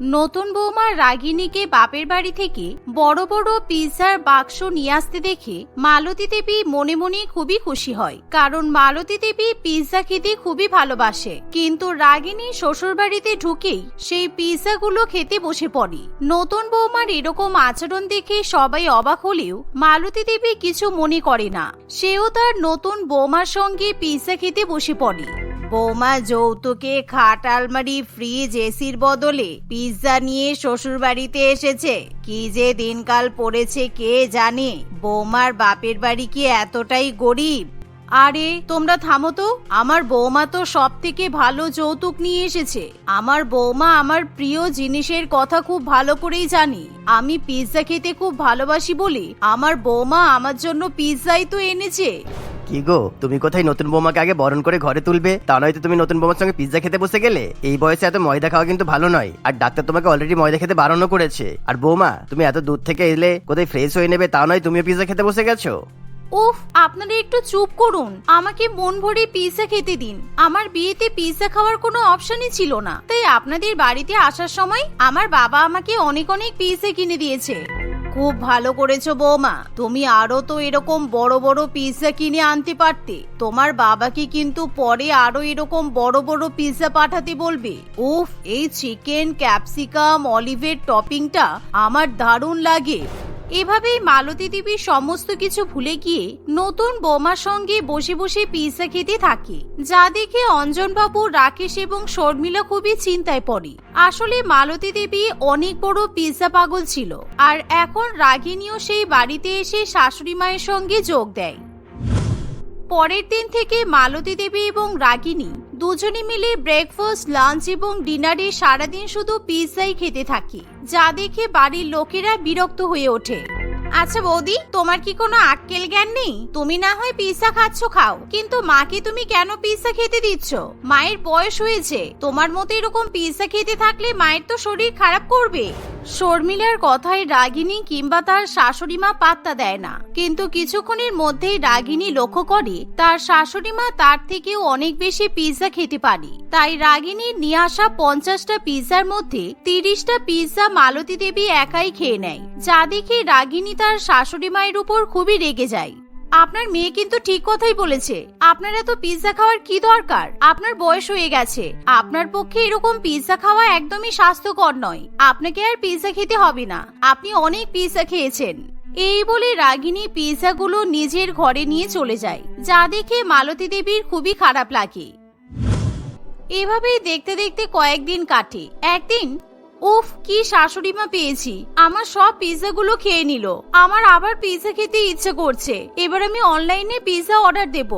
নতুন বৌমা রাগিনীকে বাপের বাড়ি থেকে বড় বড় পিৎজার বাক্স নিয়ে আসতে দেখে মালতী দেবী মনে মনে খুবই খুশি হয়। কারণ মালতী দেবী পিৎজা খেতে খুবই ভালোবাসে। কিন্তু রাগিনী শ্বশুর বাড়িতে ঢুকেই সেই পিৎজাগুলো খেতে বসে পড়ে। নতুন বৌমার এরকম আচরণ দেখে সবাই অবাক হলেও মালতী দেবী কিছু মনে করে না। সেও তার নতুন বৌমার সঙ্গে পিৎজা খেতে বসে পড়ে। বৌমা যৌতুকে খাট আলমারি ফ্রিজ এসির বদলে পিৎজা নিয়ে শ্বশুর বাড়িতে এসেছে। কি যে দিনকাল পড়েছে কে জানে? বৌমার বাপের বাড়ি কি এতটাই গরিব? আরে, তোমরা থামো তো। আমার বৌমা তো সব থেকে ভালো যৌতুক নিয়ে এসেছে। আমার বৌমা আমার প্রিয় জিনিসের কথা খুব ভালো করেই জানি। আমি পিৎজা খেতে খুব ভালোবাসি বলে আমার বৌমা আমার জন্য পিৎজাই তো এনেছে। কি গো? তুমি কোথায় নতুন বৌমাকে আগে বরণ করে ঘরে তুলবে? তা নয়তো তুমি নতুন বৌমার সঙ্গে পিৎজা খেতে বসে গেলে? এই বয়সে এত ময়দা খাওয়া কিন্তু ভালো নয়। আর ডাক্তার তোমাকে অলরেডি ময়দা খেতে বারণও করেছে। আর বৌমা, তুমি এত দূর থেকে এলে কোথায় ফ্রেশ হয়ে নেবে তা নয়, তুমিও পিৎজা খেতে বসে গেছো? উফ, আপনারা একটু চুপ করুন। আমাকে মন ভরে পিৎজা খেতে দিন। আমার বিয়েতে পিৎজা খাওয়ার কোনো অপশনই ছিল না। তাই আপনাদের বাড়িতে আসার সময় আমার বাবা আমাকে অনেক অনেক পিৎজা কিনে দিয়েছে। খুব ভালো করেছ বৌমা। তুমি আরও তো এরকম বড় বড় পিৎজা কিনে আনতে পারতে। তোমার বাবাকে কিন্তু পরে আরও এরকম বড় বড় পিৎজা পাঠাতে বলবে। উফ, এই চিকেন ক্যাপসিকাম অলিভের টপিংটা আমার দারুণ লাগে। এভাবেই মালতী দেবী সমস্ত কিছু ভুলে গিয়ে নতুন বোমার সঙ্গে বসে বসে পিৎজা খেতে থাকে, যা দেখে অঞ্জনবাবু, রাকেশ এবং শর্মিলা খুবই চিন্তায় পড়ে। আসলে মালতী দেবী অনেক বড় পিৎজা পাগল ছিল, আর এখন রাগিনীও সেই বাড়িতে এসে শাশুড়ি মায়ের সঙ্গে যোগ দেয়। পরের দিন থেকে মালতী দেবী এবং রাগিনী দুজনে মিলে ব্রেকফাস্ট লাঞ্চ এবং ডিনারে সারাদিন শুধু পিৎজাই খেতে থাকি, যা দেখে বাড়ির লোকেরা বিরক্ত হয়ে ওঠে। আচ্ছা বৌদি, তোমার কি কোনো আক্কেল জ্ঞান নেই? তুমি না হয় পিৎজা খাচ্ছ, খাও। কিন্তু মাকে তুমি কেন পিৎজা খেতে দিচ্ছ? মায়ের বয়স হয়েছে। তোমার মতো এরকম পিৎজা খেতে থাকলে মায়ের তো শরীর খারাপ করবে। শর্মিলার কথায় রাগিনী কিংবা তার শাশুড়ি মা পাত্তা দেয় না। কিন্তু কিছুক্ষণের মধ্যেই রাগিনী লক্ষ্য করে, তার শাশুড়ি মা তার থেকেও অনেক বেশি পিৎজা খেতে পারে। তাই রাগিনীর নিয়ে আসা পঞ্চাশটা পিৎজার মধ্যে তিরিশটা পিৎজা মালতী দেবী একাই খেয়ে নেয়। যা দেখে রাগিনী তার শাশুড়ি মায়ের উপর খুবই রেগে যায়। আপনার মেয়ে কিন্তু ঠিক কথাই বলেছে। আপনার এত পিৎজা খাওয়ার কি দরকার? আপনার বয়স হয়ে গেছে। আপনার পক্ষে এরকম পিৎজা খাওয়া একদমই স্বাস্থ্যকর নয়। আপনাকে আর পিৎজা খেতে হবে না। আপনি অনেক পিৎজা খেয়েছেন। এই বলে রাগিনী পিৎজাগুলো নিজের ঘরে নিয়ে চলে যায়। যা দেখে মালতী দেবীর খুবই খারাপ লাগে। এভাবেই দেখতে দেখতে কয়েকদিন কাটে। একদিন উফ, কি শাশুড়ি মা পেয়েছি। আমার সব পিৎজাগুলো খেয়ে নিল। আমার আবার পিৎজা খেতে ইচ্ছে করছে। এবার আমি অনলাইনে পিৎজা অর্ডার দেব।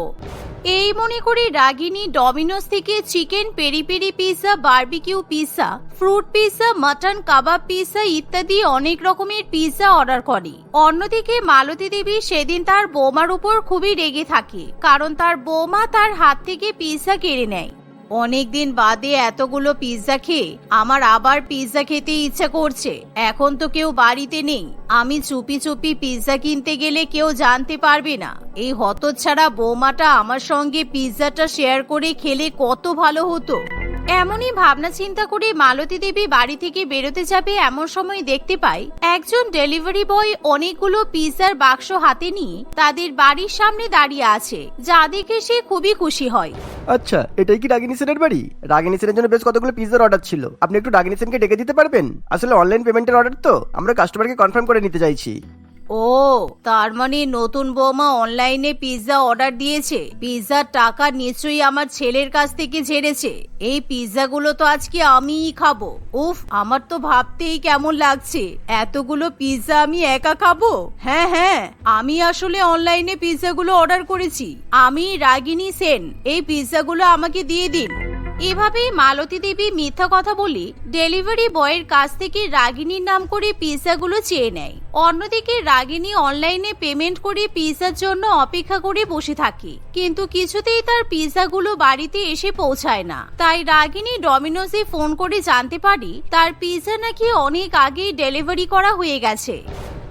এই মনে করে রাগিনী ডমিনোস থেকে chicken peri peri pizza, barbecue pizza, fruit pizza, mutton kebab pizza ইত্যাদি অনেক রকমের পিৎজা অর্ডার করে। অন্যদিকে মালতী দেবী সেদিন তার বৌমার উপর খুবই রেগে থাকে, কারণ তার বৌমা তার হাত থেকে পিৎজা কেড়ে নেয়। অনেকদিন বাদে এতগুলো পিৎজা খেয়ে আমার আবার পিৎজা খেতে ইচ্ছা করছে। এখন তো কেউ বাড়িতে নেই। আমি চুপি চুপি পিৎজা কিনতে গেলে কেউ জানতে পারবে না। এই হতচ্ছাড়া বৌমাটা আমার সঙ্গে পিৎজাটা শেয়ার করে খেলে কত ভালো হতো। এমনই ভাবনা চিন্তা করে মালতী দেবী বাড়ি থেকে বেরোতে যাবে এমন সময় দেখতে পাই, একজন ডেলিভারি বয় অনেকগুলো পিৎজার বাক্স হাতে নিয়ে তাদের বাড়ির সামনে দাঁড়িয়ে আছে, যা দেখে সে খুবই খুশি হয়। আচ্ছা এটাই কি রাগিনী সেনের বাড়ি? রাগিনী সেনের জন্য বেশ কতগুলো পিৎজার অর্ডার ছিল। আপনি একটু রাগিনী সেনকে ডেকে দিতে পারবেন? আসলে অনলাইন পেমেন্টের অর্ডার তো। আমরা কাস্টমারকে কনফার্ম করে নিতে চাইছি। ও, তার মানে নতুন বৌমা অনলাইনে পিৎজা অর্ডার দিয়েছে। পিৎজার টাকা নিশ্চয়ই আমার ছেলের কাছ থেকে ঝেড়েছে এই পিৎজাগুলো তো আজকে আমিই খাব। উফ, আমার তো ভাবতেই কেমন লাগছে। এতগুলো পিৎজা আমি একা খাব? হ্যাঁ হ্যাঁ আমি আসলে অনলাইনে পিৎজাগুলো অর্ডার করেছি। আমি রাগিনী সেন, এই পিৎজাগুলো আমাকে দিয়ে দিন। এভাবেই মালতী দেবী মিথ্যা কথা বলে ডেলিভারি বয়ের কাছ থেকে রাগিনীর নাম করে পিৎজাগুলো চেয়ে নেয়। অন্যদিকে রাগিনী অনলাইনে পেমেন্ট করে পিৎজার জন্য অপেক্ষা করে বসে থাকে। কিন্তু কিছুতেই তার পিৎজাগুলো বাড়িতে এসে পৌঁছায় না। তাই রাগিনী ডমিনোজে ফোন করে জানতে পারি তার পিৎজা নাকি অনেক আগেই ডেলিভারি করা হয়ে গেছে।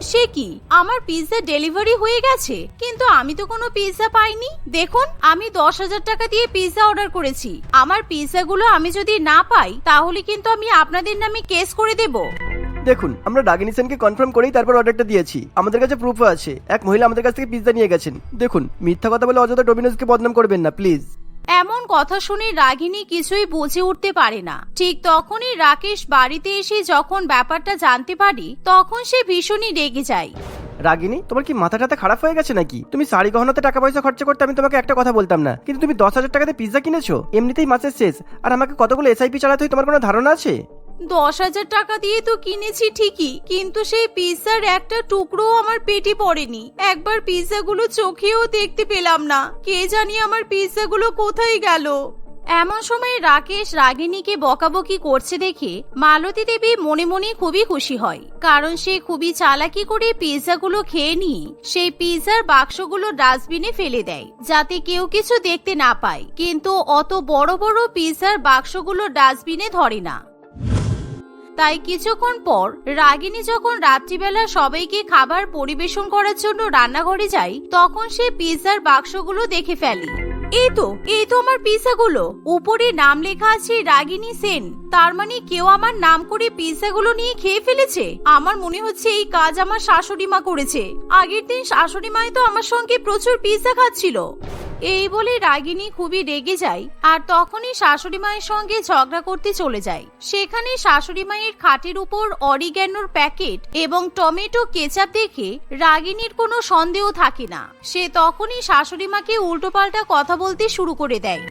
সে কি? আমার পিৎজা ডেলিভারি হয়ে গেছে? কিন্তু আমি তো কোনো পিৎজা পাইনি। দেখুন, আমি দশ হাজার টাকা দিয়ে পিৎজা অর্ডার করেছি। আমার পিৎজাগুলো আমি যদি না পাই, তাহলে কিন্তু আমি আপনাদের নামে কেস করে দেব। দেখুন, আমরা রাগিনী সেনকে কনফার্ম করেই তারপর অর্ডারটা দিয়েছি। আমাদের কাছে প্রুফও আছে। এক মহিলা আমাদের কাছ থেকে পিৎজা নিয়ে গেছেন। দেখুন, মিথ্যা কথা বলে অযথা ডোমিনোজকে বদনাম করবেন না প্লিজ এমন কথা শুনে রাগিনী কিছুই বুঝে উঠতে পারে না। ঠিক তখনই রাকেশ বাড়িতে এসে যখন ব্যাপারটা জানতে পারি, তখন সে ভীষণই রেগে যায়। রাগিনী, তোমার কি মাথা টাথা খারাপ হয়ে গেছে নাকি? তুমি শাড়ি গহনাতে টাকা পয়সা খরচা করতে আমি তোমাকে একটা কথা বলতাম না। কিন্তু তুমি দশ হাজার টাকাতে পিৎজা কিনেছো? এমনিতেই মাসের শেষ। আর আমাকে কতগুলো এসআইপি চালাতে তোমার কোনো ধারণা আছে? দশ হাজার টাকা দিয়ে তো কিনেছি ঠিকই, কিন্তু সেই পিৎজার একটা টুকরো আমার পেটে পড়েনি। একবার পিৎজাগুলো চোখেও দেখতে পেলাম না। কে জানি আমার পিৎজাগুলো কোথায় গেল? এমন সময় রাকেশ রাগিনীকে বকাবকি করছে দেখে মালতী দেবী মনে মনে খুবই খুশি হয়, কারণ সে খুবই চালাকি করে পিৎজাগুলো খেয়ে নিয়ে সেই পিৎজার বাক্সগুলো ডাস্টবিনে ফেলে দেয়, যাতে কেউ কিছু দেখতে না পায়। কিন্তু অত বড় বড় পিৎজার বাক্সগুলো ডাস্টবিনে ধরে না। তাই কিছুক্ষণ পর রাগিনী যখন রাত্রিবেলা সবাইকে খাবার পরিবেশন করার জন্য রান্নাঘরে যায়, তখন সে পিৎজার বাক্সগুলো দেখে ফেলে। এই তো এই তো আমার পিৎজাগুলো। উপরে নাম লেখা আছে রাগিনী সেন। তার মানে কেউ আমার নাম করে পিৎজাগুলো নিয়ে খেয়ে ফেলেছে? আমার মনে হচ্ছে এই কাজ আমার শাশুড়ি মা করেছে। আগের দিন শাশুড়ি মাই তো আমার সঙ্গে প্রচুর পিৎজা খাচ্ছিল। এই বলে রাগিনী খুবই রেগে যায় আর তখনই শাশুড়ি মায়ের সঙ্গে ঝগড়া করতে চলে যায়। সেখানে শাশুড়ি মায়ের খাটের উপর অরিগ্যানোর প্যাকেট এবং টমেটো কেচাপ দেখে রাগিনীর কোনো সন্দেহ থাকে না। সে তখনই শাশুড়ি মাকে উল্টোপাল্টা কথা বলতে শুরু করে দেয়।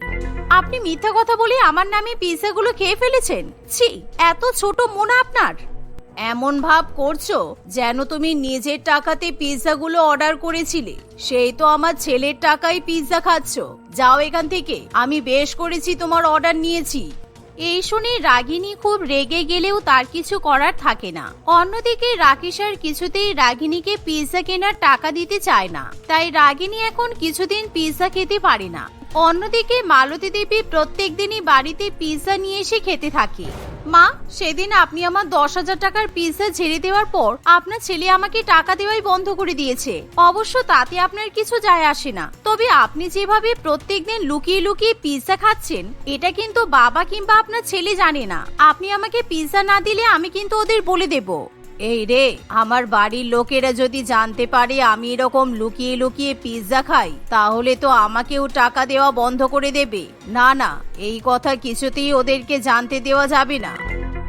আপনি মিথ্যা কথা বলে আমার নামে পিৎজাগুলো খেয়ে ফেলেছেন? ছি, এত ছোট মন আপনার! এমন ভাব করছ যেন তুমি নিজের টাকাতে পিৎজাগুলো অর্ডার করেছিলে? সেই তো আমার ছেলের টাকায় পিৎজা খাচ্ছ। যাও এখান থেকে, আমি বেশ করেছি তোমার অর্ডার নিয়েছি। এই শুনে রাগিনী খুব রেগে গেলেও তার কিছু করার থাকে না। অন্যদিকে রাকেশ আর কিছুতেই রাগিনীকে পিৎজা কেনার টাকা দিতে চায় না। তাই রাগিনী এখন কিছুদিন পিৎজা খেতে পারে না। অন্যদিকে মালতী দেবী প্রত্যেক দিনই বাড়িতে পিৎজা নিয়ে এসে খেতে থাকে। মা, সেদিন আপনি আমার দশ হাজার টাকার পিৎজা ছেড়ে দেওয়ার পর আপনার ছেলে আমাকে টাকা দেওয়াই বন্ধ করে দিয়েছে। অবশ্য তাতে আপনার কিছু যায় আসে না। তবে আপনি যেভাবে প্রত্যেকদিন লুকিয়ে লুকিয়ে পিৎজা খাচ্ছেন, এটা কিন্তু বাবা কিংবা আপনার ছেলে জানে না। আপনি আমাকে পিৎজা না দিলে আমি কিন্তু ওদের বলে দেব। এই রে, আমার বাড়ির লোকেরা যদি জানতে পারে আমি এরকম লুকিয়ে লুকিয়ে পিৎজা খাই, তাহলে তো আমাকেও টাকা দেওয়া বন্ধ করে দেবে। না না, এই কথা কিছুতেই ওদেরকে জানতে দেওয়া যাবে না।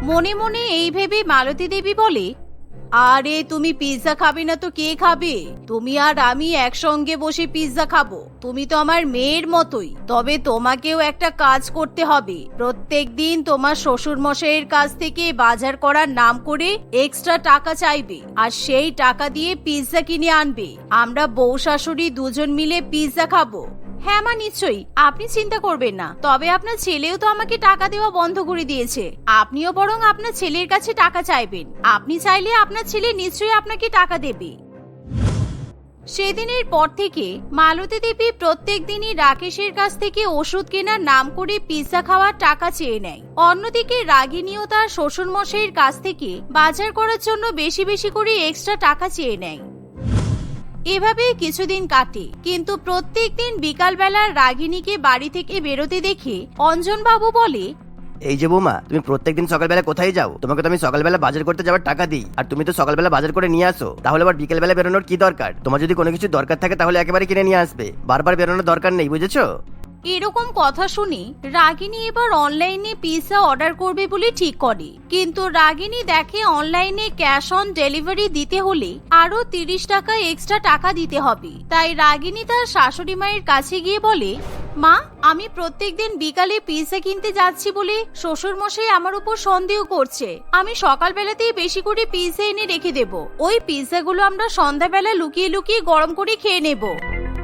মনে মনে এই ভেবে মালতী দেবী বলে আরে, তুমি পিৎজা খাবে না তো কে খাবে? তুমি আর আমি একসঙ্গে বসে পিৎজা খাব। তুমি তো আমার মেয়ের মতোই। তবে তোমাকেও একটা কাজ করতে হবে। প্রত্যেক দিন তোমার শ্বশুর মশাইয়ের কাছ থেকে বাজার করার নাম করে এক্সট্রা টাকা চাইবে আর সেই টাকা দিয়ে পিৎজা কিনে আনবে। আমরা বউ শাশুড়ি দুজন মিলে পিৎজা খাব। হ্যাঁ মা, নিশ্চয়ই। আপনি চিন্তা করবেন না। তবে আপনার ছেলেও তো আমাকে টাকা দেওয়া বন্ধ করে দিয়েছে। আপনিও বরং আপনার ছেলের কাছে টাকা চাইবেন। আপনি চাইলে আপনার ছেলে নিশ্চয়ই আপনাকে টাকা দেবে। সেদিনের পর থেকে মালতী দেবী প্রত্যেক দিনই রাকেশের কাছ থেকে ওষুধ কেনার নাম করে পিৎজা খাওয়ার টাকা চেয়ে নেয়। অন্যদিকে রাগিনীও তার শ্বশুরমশাইয়ের কাছ থেকে বাজার করার জন্য বেশি বেশি করে এক্সট্রা টাকা চেয়ে নেয়। এভাবে কিছুদিন কাটে। কিন্তু প্রত্যেক দিন বিকালবেলা রাগিনীকে বাড়ি থেকে বেরোতে দেখে অঞ্জন বাবু বলে, এই যে বৌমা, তুমি প্রত্যেক দিন সকালবেলা কোথায় যাও? তোমাকে তো আমি সকালবেলা বাজার করতে যাওয়ার টাকা দিই। আর তুমি তো সকালবেলা বাজার করে নিয়ে আসো। তাহলে আবার বিকেলবেলা বেরোনোর কি দরকার? তোমার যদি কোনো কিছু দরকার থাকে তাহলে একেবারে কিনে নিয়ে আসবে। বারবার বেরোনোর দরকার নেই, বুঝেছ? এরকম কথা শুনে, রাগিনী এবার অনলাইনে পিৎজা অর্ডার করবে বলে ঠিক করে। কিন্তু রাগিনী দেখে অনলাইনে ক্যাশ অন ডেলিভারি দিতে হলে আরও তিরিশ টাকা এক্সট্রা টাকা দিতে হবে। তাই রাগিনী তার শাশুড়ি মায়ের কাছে গিয়ে বলে, মা, আমি প্রত্যেকদিন বিকালে পিৎজা কিনতে যাচ্ছি বলে শ্বশুর মশাই আমার উপর সন্দেহ করছে। আমি সকালবেলাতেই বেশি করে পিৎজা এনে রেখে দেব। ওই পিৎজাগুলো আমরা সন্ধ্যাবেলা লুকিয়ে লুকিয়ে গরম করে খেয়ে নেব।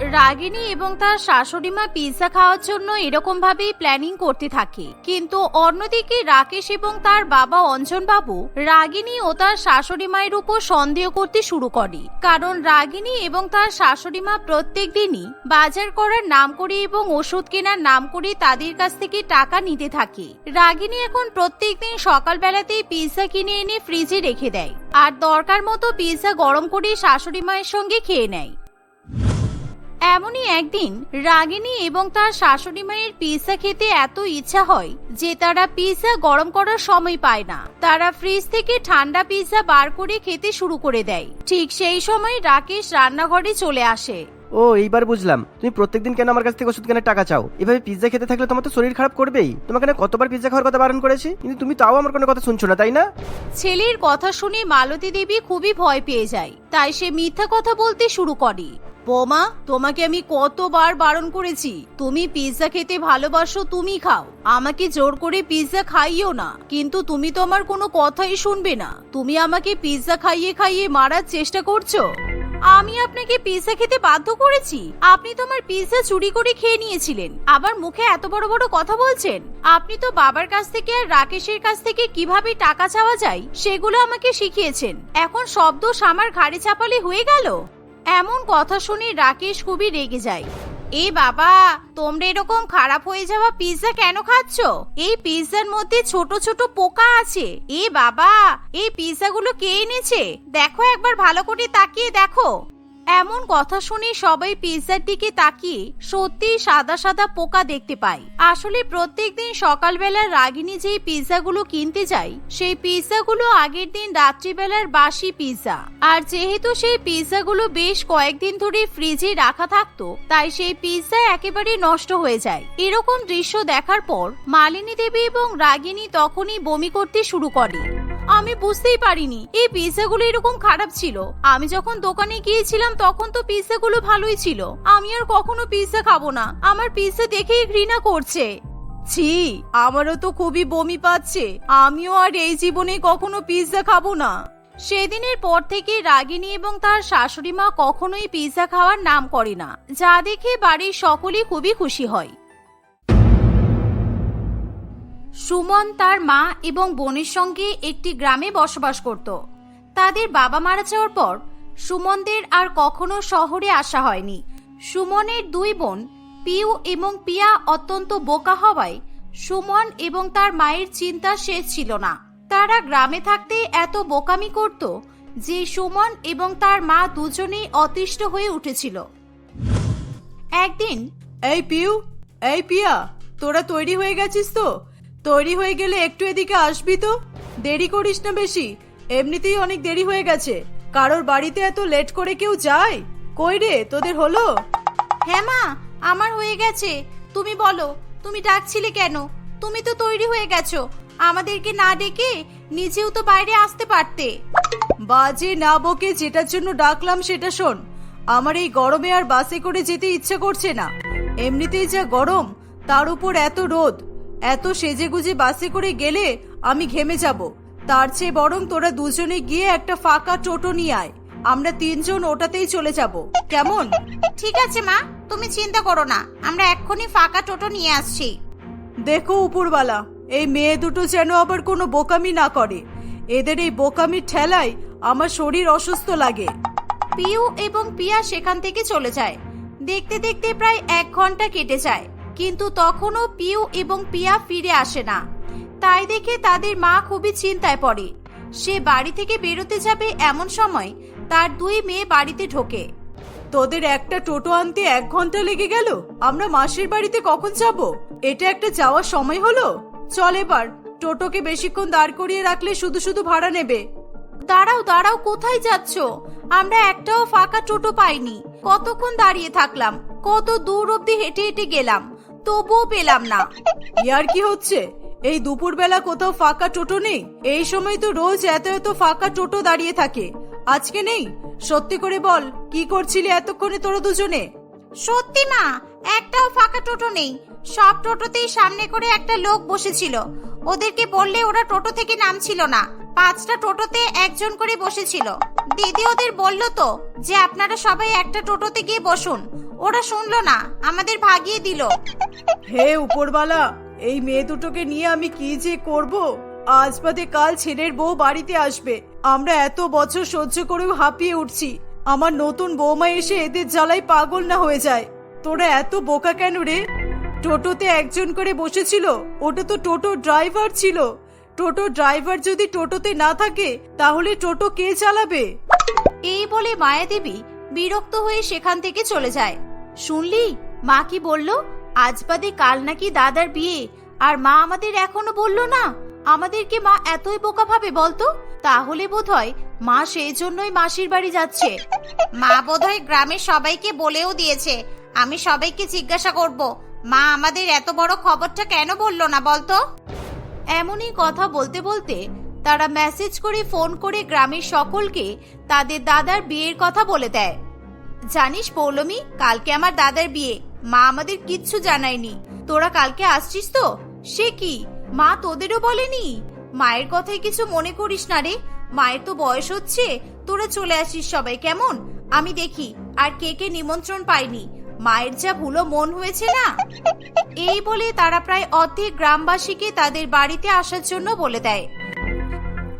রাগিনী এবং তার শাশুড়ি মা পিৎজা খাওয়ার জন্য এরকম ভাবেই প্ল্যানিং করতে থাকে। কিন্তু অন্যদিকে রাকেশ এবং তার বাবা অঞ্জন বাবু রাগিনী ও তার শাশুড়ি মায়ের উপর সন্দেহ করতে শুরু করে। কারণ রাগিনী এবং তার শাশুড়ি মা প্রত্যেক দিনই বাজার করার নাম করে এবং ওষুধ কেনার নাম করে তাদের কাছ থেকে টাকা নিতে থাকে। রাগিনী এখন প্রত্যেকদিন সকালবেলাতেই পিৎজা কিনে এনে ফ্রিজে রেখে দেয়। আর দরকার মতো পিৎজা গরম করে শাশুড়ি মায়ের সঙ্গে খেয়ে নেয়। এমনই একদিন রাগিনী এবং তার শাশুড়ি মায়ের পিৎজা খেতে এত ইচ্ছা হয় যে তারা পিৎজা গরম করার সময় পায় না। তারা ফ্রিজ থেকে ঠান্ডা পিৎজা বার করে খেতে শুরু করে দেয়। ঠিক সেই সময় রাকেশ রান্নাঘরে চলে আসে। ও এইবার বুঝলাম। তুমি প্রত্যেকদিন কেন আমার কাছ থেকে ওষুধ কেনার টাকা চাও? এভাবে পিৎজা খেতে থাকলে তোমার তো শরীর খারাপ করবেই। তোমাকে না কতবার পিৎজা খাওয়ার কথা বারণ করেছি? কিন্তু তুমি তাও আমার কোনো কথা শুনছো না তাই না? ছেলের কথা শুনে মালতী দেবী খুবই ভয় পেয়ে যায়। তাই সে মিথ্যা কথা বলতে শুরু করে। বোমা, তোমাকে আমি কতবার বারণ করেছি। তুমি পিৎজা খেতে ভালোবাসো, তুমি খাও। আমাকে জোর করে পিৎজা খাইও না। কিন্তু তুমি তো আমার কোনো কথাই শুনবে না। তুমি আমাকে পিৎজা খাইয়ে খাইয়ে মারার চেষ্টা করছ। আমি আপনাকে পিৎজা খেতে বাধ্য করেছি। আপনি তো আমার পিৎজা চুরি করে খেয়ে নিয়েছিলেন। আবার মুখে এত বড় বড় কথা বলছেন। আপনি তো বাবার কাছ থেকে আর রাকেশের কাছ থেকে কীভাবে টাকা চাওয়া যায়, সেগুলো আমাকে শিখিয়েছেন। এখন সব দোষ আমার ঘাড়ে চাপালে হয়ে গেল। এমন কথা শুনে রাকেশ খুবই রেগে যায়। এ বাবা, তোমরা এরকম খারাপ হয়ে যাওয়া পিৎজা কেন খাচ্ছ? এই পিৎজার মধ্যে ছোট ছোট পোকা আছে। এ বাবা, এই পিৎজাগুলো কে এনেছে? দেখো একবার ভালো করে তাকিয়ে দেখো। এমন কথা শুনে সবাই পিৎজার দিকে তাকিয়ে সত্যি সাদা সাদা পোকা দেখতে পায়। আসলে প্রত্যেক দিন সকালবেলা রাগিনী যেই পিৎজাগুলো কিনতে যায়, সেই পিৎজাগুলো আগের দিন রাত্রিবেলার বাসি পিৎজা। আর যেহেতু সেই পিৎজাগুলো বেশ কয়েকদিন ধরে ফ্রিজে রাখা থাকতো, তাই সেই পিৎজা একেবারে নষ্ট হয়ে যায়। এরকম দৃশ্য দেখার পর মালিনী দেবী এবং রাগিনী তখনই বমি করতে শুরু করে। আমি বুঝতেই পারিনি। এই পিৎজাগুলো এরকম খারাপ ছিল। আমি যখন দোকানে গিয়েছিলাম, তখন তো পিৎজাগুলো ভালোই ছিল। আমি আর কখনো পিৎজা খাব না। আমার পিৎজা দেখেই ঘৃণা করছে। ছি, আমারও তো খুবই বমি পাচ্ছে। আমিও আর এই জীবনে কখনো পিৎজা খাব না। সেদিনের পর থেকে রাগিনী এবং তার শাশুড়ি মা কখনোই পিৎজা খাওয়ার নাম করে না। যা দেখে বাড়ির সকলেই খুবই খুশি হয়। সুমন তার মা এবং বোনের সঙ্গে একটি গ্রামে বসবাস করত। তাদের বাবা মারা যাওয়ার পর সুমনদের আর কখনো শহরে আসা হয়নি। সুমনের দুই বোন, পিউ এবং পিয়া, অত্যন্ত বোকা হওয়ায় সুমন এবং তার মায়ের চিন্তা শেষ ছিল না। তারা গ্রামে থাকতে এত বোকামি করত যে সুমন এবং তার মা দুজনেই অতিষ্ঠ হয়ে উঠেছিল। একদিন এই পিউ, এই পিয়া, তোরা তৈরি হয়ে গেছিস তো? তৈরি হয়ে গেলে একটু এদিকে আসবি তো? দেরি করিস না বেশি। এমনিতেই অনেক দেরি হয়ে গেছে। কারোর বাড়িতে এত লেট করে কেউ যায়? কই রে তোদের হলো? হ্যাঁ মা আমার হয়ে গেছে। তুমি বলো তুমি ডাকছিলে কেন? তুমি তো তৈরি হয়ে গেছো। আমাদেরকে না ডেকে নিজেও তো বাইরে আসতে পারতে। বাজে না বকে যেটার জন্য ডাকলাম সেটা শোন। আমার এই গরমে আর বাসে করে যেতে ইচ্ছে করছে না। এমনিতেই যা গরম তার উপর এত রোদ। এত সেজে গুজে বাসে করে গেলে আমি ঘেমে যাব। তার চেয়ে বরং তোরা দুজনে গিয়ে একটা ফাঁকা টোটো নিয়ে আয়। আমরা তিনজন ওটাতেই চলে যাব। কেমন? ঠিক আছে মা। তুমি চিন্তা করো না। আমরা এক্ষুনি ফাঁকা টোটো নিয়ে আসছি। দেখো উপরওয়ালা এই মেয়ে দুটো যেন আবার কোনো বোকামি না করে। এদের এই বোকামির ঠেলায় আমার শরীর অসুস্থ লাগে। পিউ এবং পিয়া সেখান থেকে চলে যায়। দেখতে দেখতে প্রায় এক ঘণ্টা কেটে যায়। কিন্তু তখনও পিউ এবং পিয়া ফিরে আসে না। তাই দেখে তাদের মা খুবই চিন্তায় পড়ে। সে বাড়ি থেকে বেরোতে যাবে এমন সময় তার দুই মেয়ে বাড়িতে ঢোকে। তোদের একটা টোটো আনতে এক ঘণ্টা লেগে গেল? আমরা মাসির বাড়িতে কখন যাব? এটা একটা যাওয়ার সময় হলো? চল এবার টোটোকে বেশিক্ষণ দাঁড় করিয়ে রাখলে শুধু শুধু ভাড়া নেবে। দাঁড়াও দাঁড়াও কোথায় যাচ্ছ? আমরা একটাও ফাঁকা টোটো পাইনি। কতক্ষণ দাঁড়িয়ে থাকলাম? কত দূর অব্দি হেঁটে হেঁটে গেলাম? তবুও পেলাম না। ইয়ার কি হচ্ছে? এই দুপুরবেলা কোথাও ফাঁকা টোটো নেই? এই সময় তো রোজ এত এত ফাঁকা টোটো দাঁড়িয়ে থাকে। আজকে নেই? সত্যি করে বল কি করছিলি এতক্ষণে তোরা দুজনে? সত্যি মা একটাও ফাঁকা টোটো নেই। সব টোটোতেই সামনে করে একটা লোক বসেছিল। ওদেরকে বললে ওরা টোটো থেকে নামছিল না। পাঁচটা টোটোতে একজন করে বসেছিল। দিদি ওদের বলল তো যে, আপনারা সবাই একটা টোটোতে গিয়ে বসুন। ওরা শুনলো না, আমাদের ভাগিয়ে দিল। হে উপরবালা, এই মেয়ে দুটোকে নিয়ে আমি কি যে করব? আজ বাদে কাল ছেলের বউ বাড়িতে আসবে। আমরা এত বছর সহ্য করেও হাঁপিয়ে উঠছি। আমার নতুন বৌমা এসে এদের জ্বালাই পাগল না হয়ে যায়। তোরা এত বোকা কেন রে? টোটোতে একজন করে বসেছিল, ওটা তো টোটো ড্রাইভার ছিল। টোটো ড্রাইভার যদি টোটোতে না থাকে তাহলে টোটো কে চালাবে? এই বলে মায়াদেবী বিরক্ত হয়ে সেখান থেকে চলে যায়। শুনলি? মা কি বলল? আজ বাদে কাল নাকি দাদার বিয়ে। আর মা আমাদের এখনও বলল না। আমাদেরকে মা এতই বোকা ভাবে বলতো? তাহলে বোধহয় মা সেই জন্যই মাসির বাড়ি যাচ্ছে। মা বোধহয় গ্রামের সবাইকে বলেও দিয়েছে। আমি সবাইকে জিজ্ঞাসা করব মা আমাদের এত বড় খবরটা কেন বলল না বলতো? এমনই কথা বলতে বলতে তারা মেসেজ করে ফোন করে গ্রামের সকলকে তাদের দাদার বিয়ের কথা বলে দেয়। জানিস পৌলমি, কালকে আমার দাদার বিয়ে। মা আমাদের কিচ্ছু জানায়নি। তোরা কালকে আসছিস তো? সে কি? মা তোদেরও বলেনি? মায়ের কথায় কিছু মনে করিস না রে। মায়ের তো বয়স হচ্ছে, তোরা চলে আসিস সবাই, কেমন? আমি দেখি, আর কে কে নিমন্ত্রণ পাইনি মায়ের যা ভুলো মন হয়েছে না? এই বলে তারা প্রায় অর্ধেক গ্রামবাসীকে তাদের বাড়িতে আসার জন্য বলে দেয়।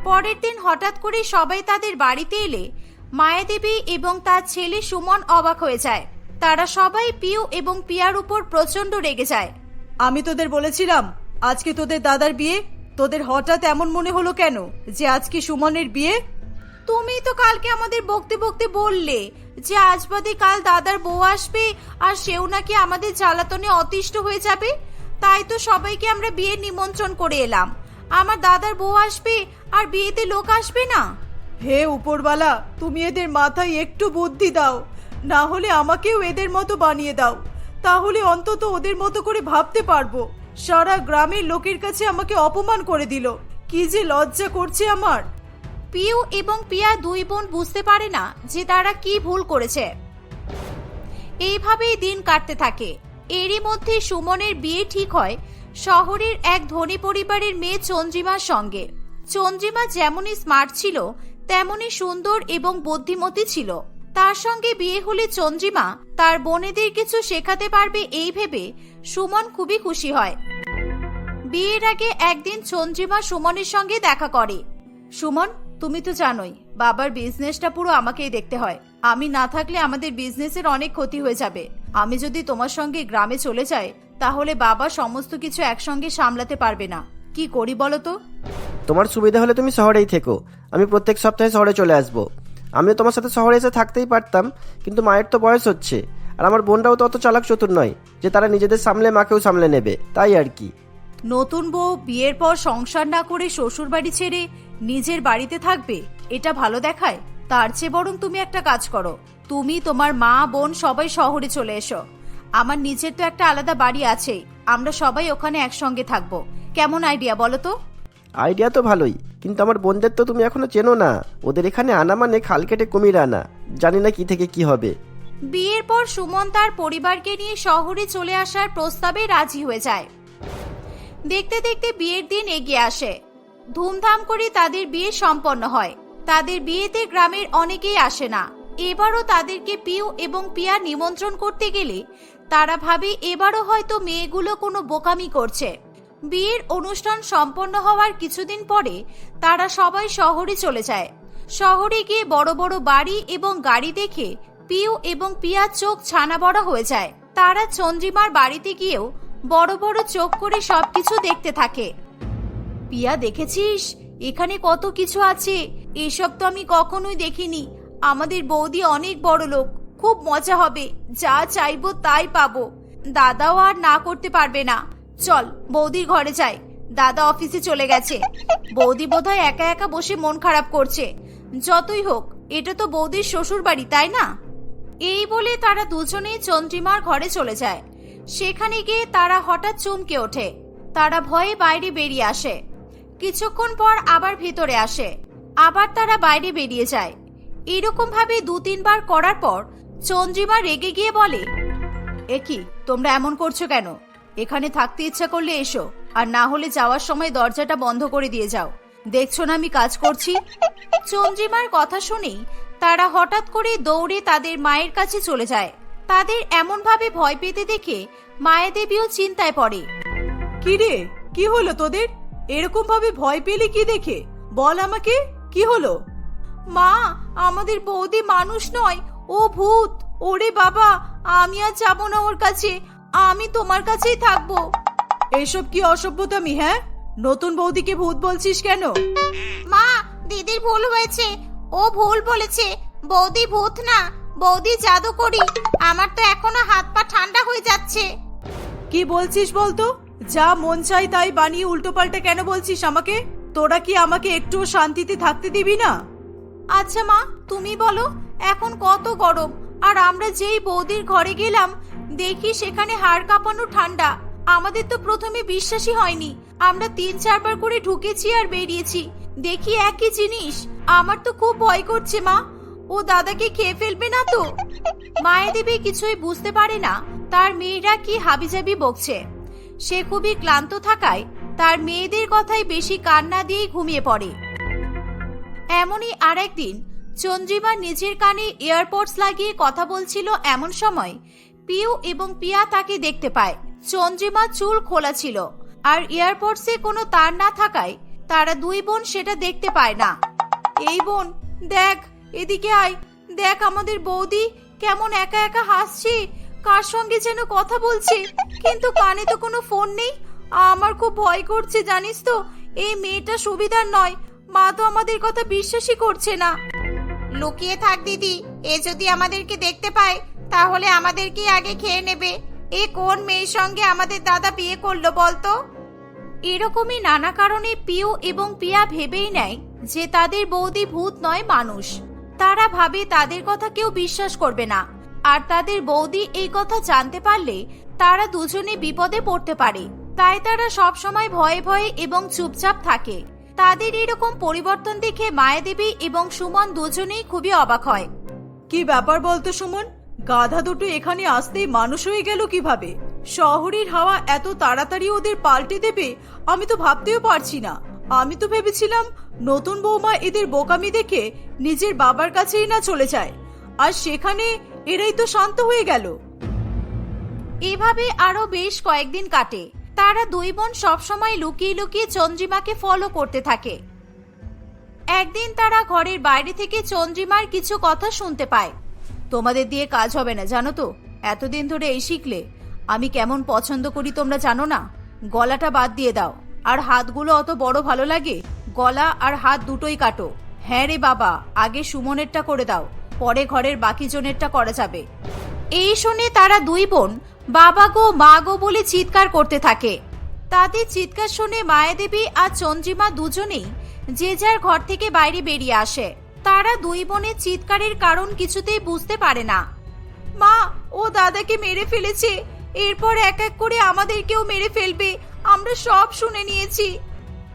পরের দিন হঠাৎ করে সবাই তাদের বাড়িতে এলে মায়াদেবী এবং তার ছেলে সুমন অবাক হয়ে যায়। তারা সবাই পিউ এবং পিয়ার উপর প্রচণ্ড রেগে যায়। আমি তোদের বলেছিলাম, আজকে তোদের দাদার বিয়ে, তোদের হঠাৎ এমন মনে হলো কেন যে আজকে সুমনের বিয়ে? তুমি তো কালকে আমাদের বকতে বকতে বললে যে আজ বাদে কাল দাদার বউ আসবে আর সেও নাকি আমাদের জ্বালাতনে অতিষ্ঠ হয়ে যাবে। তাই তো সবাইকে আমরা বিয়ের নিমন্ত্রণ করে এলাম। আমার দাদার বউ আসবে আর বিয়েতে লোক আসবে না? হে উপরবালা, তুমি এদের মাথায় একটু বুদ্ধি দাও। না হলে আমাকেও এদের মতো বানিয়ে দাও। তাহলে অন্তত ওদের মতো করে ভাবতে পারব। সারা গ্রামের লোকের কাছে আমাকে অপমান করে দিল। কি যে লজ্জা করছে আমার। পিউ এবং পিয়া দুই বোন বুঝতে পারে না যে তারা কি ভুল করেছে। এইভাবেই দিন কাটতে থাকে। এরই মধ্যে সুমনের বিয়ে ঠিক হয় শহরের এক ধনী পরিবারের মেয়ে চন্দ্রিমার সঙ্গে। চন্দ্রিমা যেমনই স্মার্ট ছিল, তেমনই সুন্দর এবং বুদ্ধিমতী ছিল। তার সঙ্গে বিয়ে হলে চন্দ্রিমা তার বোনেদের কিছু শেখাতে পারবে এই ভেবে সুমন খুবই খুশি হয়। বিয়ের আগে একদিন চন্দ্রিমা সুমনের সঙ্গে দেখা করে। সুমন তুমি তো জানোই বাবার বিজনেসটা পুরো আমাকেই দেখতে হয়। আমি না থাকলে আমাদের বিজনেসের অনেক ক্ষতি হয়ে যাবে। আমি যদি তোমার সঙ্গে গ্রামে চলে যাই তাহলে বাবা সমস্ত কিছু একসঙ্গে সামলাতে পারবে না। কি করি বলো তো? তোমার সুবিধা হলে তুমি শহরেই থেকো। আমি প্রত্যেক সপ্তাহে শহরে চলে আসব। আমিও তোমার সাথে শহরে এসে থাকতেই পারতাম কিন্তু মায়ের তো বয়স হচ্ছে। আর আমার বোনরাও তো অত চালাক চতুর নয় যে তারা নিজেদের সামলে মাকেও সামলে নেবে। তাই আর কি। নতুন বউ বিয়ের পর সংসার না করে শ্বশুর বাড়ি ছেড়ে নিজের বাড়িতে থাকবে এটা ভালো দেখায়। তার চেয়ে বরং তুমি একটা কাজ করো। তুমি তোমার মা বোন সবাই শহরে চলে এসো। আমার নিজের তো একটা আলাদা বাড়ি আছেই আমরা সবাই ওখানে একসঙ্গে থাকব। কেমন আইডিয়া বলো তো? আইডিয়া তো ভালোই কিন্তু আমার বোনদের তো তুমি এখনও চেনো না। ওদের এখানে আনা মানে খাল কেটে কুমির আনা। জানি না কি থেকে কি হবে। বিয়ের পর সুমন তার পরিবারকে নিয়ে শহরে চলে আসার প্রস্তাবে রাজি হয়ে যায়। দেখতে দেখতে বিয়ের দিন এগিয়ে আসে। ধুমধাম করে তাদের বিয়ে সম্পন্ন হয়। তাদের বিয়েতে গ্রামের অনেকেই আসে না। এবারও তাদেরকে পিউ এবং পিয়া নিমন্ত্রণ করতে গেলে তারা ভাবে এবারও হয়তো মেয়েগুলো কোনো বোকামি করছে। বিয়ের অনুষ্ঠান সম্পন্ন হওয়ার কিছুদিন পরে তারা সবাই শহরে চলে যায়। শহরে গিয়ে বড় বড় বাড়ি এবং গাড়ি দেখে পিউ এবং পিয়ার চোখ ছানা বড় হয়ে যায়। তারা চন্দ্রিমার বাড়িতে গিয়েও বড় বড় চোখ করে সবকিছু দেখতে থাকে। পিয়া, দেখেছিস? এখানে কত কিছু আছে। এসব তো আমি কখনোই দেখিনি। আমাদের বৌদি অনেক বড় লোক খুব মজা হবে। যা চাইব তাই পাবো। দাদাও আর না করতে পারবে না। চল বৌদির ঘরে যাই দাদা অফিসে চলে গেছে। বৌদি বোধহয় একা একা বসে মন খারাপ করছে। যতই হোক, এটা তো বৌদির শ্বশুর বাড়ি তাই না? এই বলে তারা দুজনেই চন্দ্রিমার ঘরে চলে যায়। সেখানে গিয়ে তারা হঠাৎ চমকে ওঠে। তারা ভয়ে বাইরে বেরিয়ে আসে। কিছুক্ষণ পর আবার ভিতরে আসে। আবার তারা বাইরে বেরিয়ে যায়। এরকম ভাবে দু তিনবার করার পর চন্দ্রিমা রেগে গিয়ে বলে, এ কি, তোমরা এমন করছ কেন? এখানে থাকতে ইচ্ছা করলে এসো, আর না হলে যাওয়ার সময় দরজাটা বন্ধ করে দিয়ে যাও। দেখছ না আমি কাজ করছি? চন্দ্রিমার কথা শুনেই তারা হঠাৎ করে দৌড়ে তাদের মায়ের কাছে চলে যায়। তাদের এমনভাবে ভয় পেতে দেখে মায়াদেবীও চিন্তায় পড়ে। কি রে কি হলো তোদের? এরকম ভাবে ভয় পেলি কি দেখে? বল আমাকে কি হলো? মা আমাদের বৌদি মানুষ নয় ও ভূত। ওরে বাবা আমি আর যাব না ওর কাছে। আমি তোমার কাছেই থাকব। এইসব কি অসভ্যতামি হ্যাঁ? নতুন বৌদিকে ভূত বলছিস কেন? মা দিদির ভুল হয়েছে। ও ভুল বলেছে। বৌদি ভূত না বৌদি জাদু করি আমার তো এখনও হাত পা ঠান্ডা হয়ে যাচ্ছে। কি বলছিস বলতো? যা মন চাই তাই বানিয়ে উল্টোপাল্টা কেন বলছিস আমাকে? তোরা কি আমাকে একটুও শান্তিতে থাকতে দিবি না? আচ্ছা মা, তুমি বলো, এখন কত গরম? আর আমরা যেই বৌদির ঘরে গেলাম, দেখি সেখানে হাড় কাঁপানো ঠান্ডা। আমাদের তো প্রথমে বিশ্বাসই হয়নি। আমরা তিন চারবার করে ঢুকেছি আর বেরিয়েছি। দেখি একই জিনিস। আমার তো খুব ভয় করছে মা। ও দাদাকে খেয়ে ফেলবে না তো? মায়াদেবী কিছুই বুঝতে পারে না। তার মেয়েরা কি হাবিজাবি বকছে? সে খুবই ক্লান্ত থাকায় তার মেয়েদের কথাই বেশি কান্না দিয়েই ঘুমিয়ে পড়ে। এমনই আর একদিন চন্দ্রিমা নিজের কানে এয়ারপডস লাগিয়ে কথা বলছিল এমন সময় পিউ এবং পিয়া তাকে দেখতে পায়। চন্দ্রিমা চুল খোলা ছিল আর এয়ারপডসে কোনো তার না থাকায় তারা দুই বোন সেটা দেখতে পায় না। এই বোন, দেখ, এদিকে আয়, দেখ আমাদের বৌদি কেমন একা একা হাসছে। কার সঙ্গে যেন কথা বলছে? কিন্তু কানে তো কোনো ফোন নেই। আমার খুব ভয় করছে জানিস তো? এই মেয়েটা সুবিধার নয়। মা তো আমাদের কথা বিশ্বাসই করছে না। লুকিয়ে থাক দিদি। এ যদি আমাদেরকে দেখতে পায় তাহলে আমাদেরকে আগে খেয়ে নেবে। এ কোন মেয়ের সঙ্গে আমাদের দাদা বিয়ে করল বলতো? এরকমই নানা কারণে পিউ এবং পিয়া ভেবেই নেয় যে তাদের বৌদি ভূত নয় মানুষ। তারা ভাবে তাদের কথা কেউ বিশ্বাস করবে না। আর তাদের বৌদি এই কথা জানতে পারলে তারা দুজনে বিপদে পড়তে পারে। তাই তারা সব সময় ভয়ে ভয়ে এবং চুপচাপ থাকে। তাদের এরকম পরিবর্তন দেখে মায়াদেবী এবং সুমন দুজনেই খুবই অবাক হয়। কি ব্যাপার বলতো সুমন? গাধা দুটো এখানে আসতেই মানুষ হয়ে গেল কীভাবে? শহরের হাওয়া এত তাড়াতাড়ি ওদের পাল্টে দেবে, আমি তো ভাবতেও পারছি না। আমি তো ভেবেছিলাম নতুন বৌমা এদের বোকামি দেখে নিজের বাবার কাছেই না চলে যায়। আর সেখানে এরাই তো শান্ত হয়ে গেল। এভাবে আরও বেশ কয়েকদিন কাটে। তারা দুই বোন সবসময় লুকিয়ে লুকিয়ে চন্দ্রিমাকে ফলো করতে থাকে। একদিন তারা ঘরের বাইরে থেকে চন্দ্রিমার কিছু কথা শুনতে পায়। তোমাদের দিয়ে কাজ হবে না, জানো তো? এতদিন ধরে এই শিখলে। আমি কেমন পছন্দ করি তোমরা জানো না? গলাটা বাদ দিয়ে দাও। আর হাতগুলো অত বড় ভালো লাগে? গলা আর হাত দুটোই কাটো। হ্যাঁ রে বাবা, আগে সুমনেরটা করে দাও। পরে ঘরের বাকি জনেরটা করা যাবে। এই শুনে তারা দুই বোন, বাবা গো, মা গো বলে চিৎকার করতে থাকে। তাদের চিৎকার শুনে মায়াদেবী আর চন্দ্রিমা দুজনেই যে যার ঘর থেকে বাইরে বেরিয়ে আসে। তারা দুই বোনের চিৎকারের কারণ কিছুতেই বুঝতে পারে না। মা, ও দাদাকে মেরে ফেলেছে। এরপর এক এক করে আমাদেরকেও মেরে ফেলবে। আমরা সব শুনে নিয়েছি।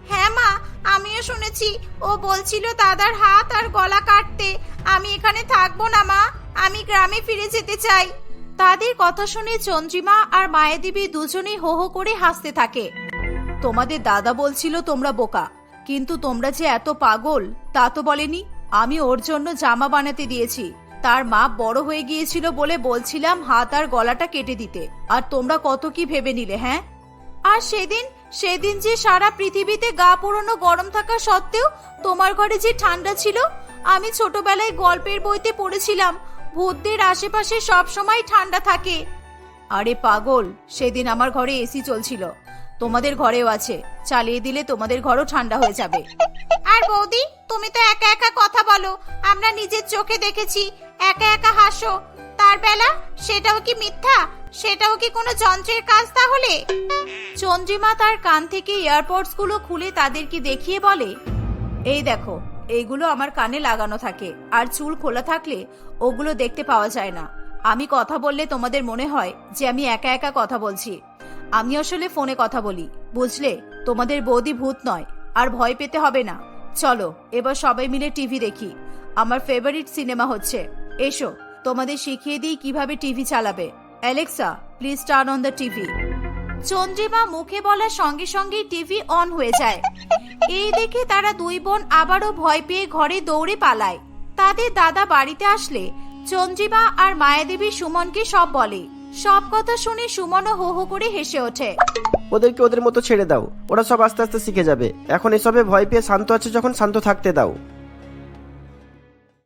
হ্যাঁ মা, আমিও শুনেছি। ও বলছিল দাদার হাত আর গলা কাটতে। আমি এখানে থাকব না মা, আমি গ্রামে ফিরে যেতে চাই। তাদের কথা শুনে চন্দ্রিমা আর মায়াদেবী দুজনেই হো হো করে হাসতে থাকে। তোমাদের দাদা বলছিল তোমরা বোকা, কিন্তু তোমরা যে এত পাগল, তা তো বলেনি। আমি ওর জন্য জামা বানাতে দিয়েছি। তার মা বড় হয়ে গিয়েছিল বলে বলছিলাম হাত আর গলাটা কেটে দিতে। আর তোমরা কত কি ভেবে নিলে হ্যাঁ? আর সেদিন সেদিন যে সারা পৃথিবীতে গা পুরনো গরম থাকা সত্ত্বেও তোমার ঘরে যে ঠান্ডা ছিল, আমি ছোটবেলায় গল্পের বইতে পড়েছিলাম, ভূতদের আশেপাশে সব সময় ঠান্ডা থাকে। আরে পাগল, সেদিন আমার ঘরে এসি চলছিল। তোমাদের ঘরেও আছে, চালিয়ে দিলে তোমাদের ঘরও ঠান্ডা হয়ে যাবে। আর বৌদি, তুমি তো একা একা কথা বলো, আমরা নিজের চোখে দেখেছি, একা একা হাসো। তার বেলা, সেটাও কি মিথ্যা? সেটাও কি কোনো যন্ত্রের কাজ তাহলে? চন্দ্রিমা তার কান থেকে এয়ারপডসগুলো খুলে তাদেরকে দেখিয়ে বলে, এই দেখো এইগুলো আমার কানে লাগানো থাকে, আর চুল খোলা থাকলে ওগুলো দেখতে পাওয়া যায় না। আমি কথা বললে তোমাদের মনে হয় যে আমি একা একা কথা বলছি। আমি আসলে ফোনে কথা বলি, বুঝলে? তোমাদের বৌদি ভূত নয়, আর ভয় পেতে হবে না। চলো, এবার সবাই মিলে টিভি দেখি। আমার ফেভারিট সিনেমা হচ্ছে। এসো, তোমাদের শিখিয়ে দিই কীভাবে টিভি চালাবে। Alexa please turn on the TV Chandrima মুখে বলার সঙ্গে সঙ্গেই টিভি অন হয়ে যায়। এই দেখে তারা দুই বোন আবারও ভয় পেয়ে ঘরে দৌড়ে পালায়। তাদের দাদা বাড়িতে আসলে চন্দ্রিমা আর মায়াদেবী সুমনকে সব বলে। সব কথা শুনে সুমনও হো হো করে হেসে ওঠে। ওদেরকে ওদের মতো ছেড়ে দাও। ওরা সব আস্তে আস্তে শিখে যাবে। এখন এসবে ভয় পেয়ে শান্ত আছে যখন শান্ত থাকতে দাও।